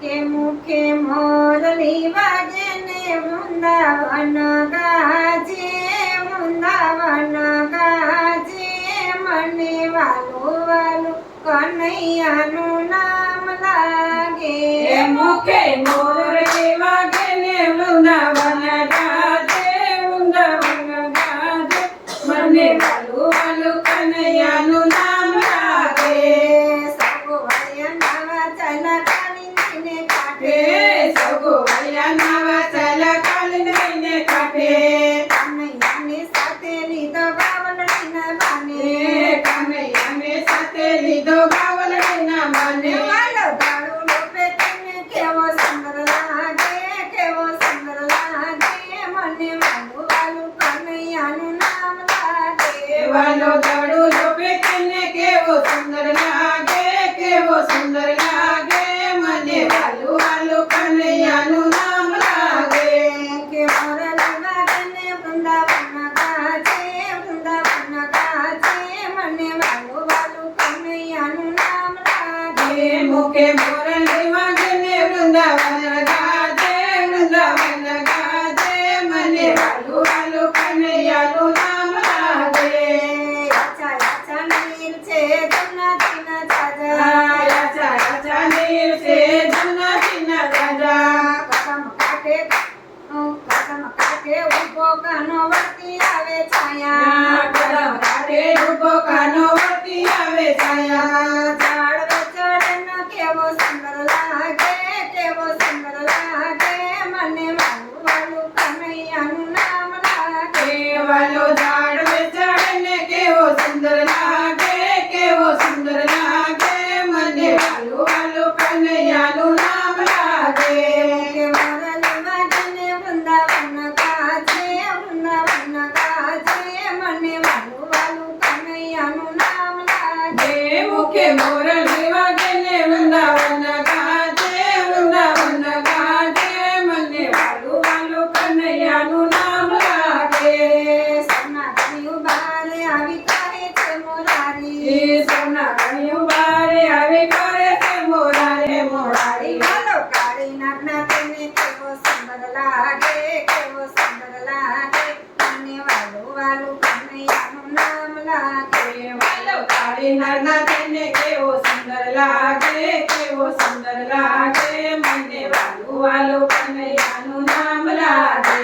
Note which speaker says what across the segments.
Speaker 1: કી મુખે વાગે ને વૃંદાવન ગાજે વૃંદાવન ગાજે મને વાલું કનૈયાનું નામ લાગે
Speaker 2: મુખે મોરલી વાગે ને વૃંદાવન ગાજે, વૃંદાવન ગાજે. મને વાલું વાલું કનૈયાનું નામ લાગે હે સગો વૈયા નાવા ચાલ કાલિંદીને કાંઠે. હે કનૈયાને સાથે લીધો ગાવલડીના મને. વાલો દડો જોપે કનૈયાનું નામ લાગે હે મુખે મોરલી વાગે કાઢે ઊભો કાનો વળતી આવે છાયા.
Speaker 1: કેવો સુંદર ಮುಖೆ ಮುರಳಿ ಮಗನೆ ವೃಂದಾವನ
Speaker 2: ಗಾದೆ ವೃಂದಾವನ ಗಾದೆ ಮನೆ ಬಾಲು ಬಾಲು ಕನ್ನಯ್ಯನು ನಾಮ ಲಾಗೆ ಸನ್ನ ಕಣಿಯು ಬಾರೆ ಅವಿ ಕರೆ ಚೆ ಮುರಾರಿ
Speaker 1: ಸನ್ನ ಕಣಿಯು ಬಾರೆ ಅವಿ ಕರೆ ಚೆ ಮುರಾರಿ ಮುರಾರಿ ಬಾಲು ಕಾರಿ ನಗ್ನ ತೆನೆ ಕೆವೋ
Speaker 2: ಸಂಬರ ಲಾಗೆ ಕೆವೋ ಸಂಬರ ಲಾಗೆ ಮನೆ ಬಾಲು ಬಾಲು ಕನ್ನಯ್ಯನು ನಾಮ ಲಾಗೆ ಬಾಲು ಕಾರಿ ನಗ್ನ લાગે
Speaker 1: કેવો સુંદર લાગે મને વાલું વાલું કનૈયાનું નામ લાગે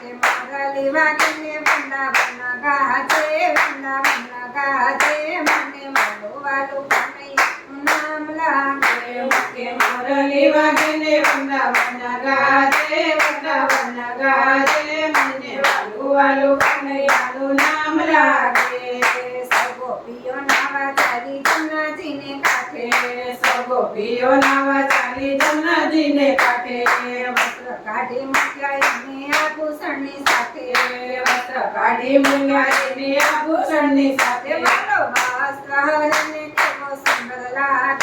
Speaker 1: કે મોરલી વાગીને વૃંદાવન ગાજે, વૃંદાવન ગાજે, મને વાલું વાલું કનૈયાનું નામ લાગે.
Speaker 2: કે મોરલી વાગે ને વૃંદાવન ગાજે વૃંદાવન ગાજે મને વાલું વાલું કનૈયાનું નામ લાગે
Speaker 1: સગોપીઓ નાવા ચાલી જમનાજીને કાંઠે.
Speaker 2: સો ગોપીઓ નાવા ચાલી જમનાજીને કાંઠે
Speaker 1: વસ્ત્ર કાઢી મંગાઈને આભૂષણની સાથે.
Speaker 2: વસ્ત્ર કાઢી મંગાઈને આભૂષણની સાથે
Speaker 1: વાલો વસ્ત્ર હરને કેવો સુંદર લાગે,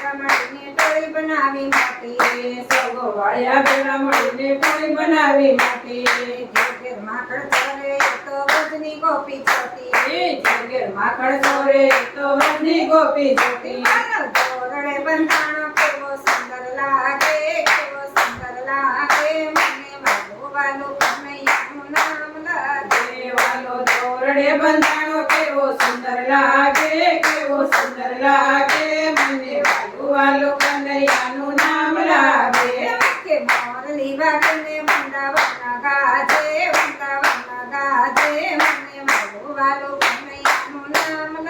Speaker 1: વળિયા ભેગા મળીને ટોળી બનાવી મોટી.
Speaker 2: સગો વાળ્યા ભેગા મળીને કોઈ બનાવી માટી
Speaker 1: ઘેર ઘેર માકડ ચરે તો વજની ગોપી ચોટી.
Speaker 2: એ જગેર માખણ ચોરે તો વજની ગોપી જોતી
Speaker 1: મારો તોરણે બંધાણો કેવો સુંદર લાગે, કેવો સુંદર લાગે, મને વાલું વાલું કનૈયાનું નામ લાગે.
Speaker 2: વાલો તોરડે બંધાણો કેવો સુંદર લાગે કેવો સુંદર લાગે મને వాళ్ళు కందరి అనునాముల మౌనలి
Speaker 1: వాకిన్నే వంద వన్నగా జే వంద వన్నగా జే మన్నే మగు వాళ్ళు కన్నయ్య అనునాముల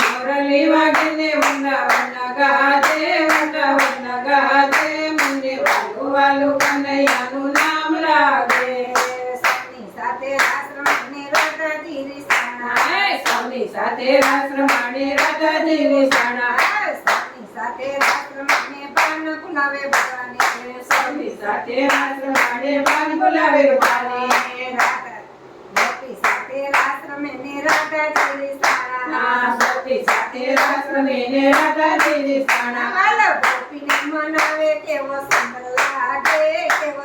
Speaker 1: మౌరలి
Speaker 2: వాకిన్నే వంద వన్నగా జే వంద వన్నగా
Speaker 1: జే మన్నే మగు వాళ్ళు కన్నయ్య రథ దిరిసాణ
Speaker 2: సన్ని સાથે રાસ
Speaker 1: રમીને પાન
Speaker 2: ફુલાવે
Speaker 1: ભગવાને
Speaker 2: સ્વામી સાથે ગોપી
Speaker 1: સાથે ગોપીને મનાવે કેવો સુંદર લાગે, કેવો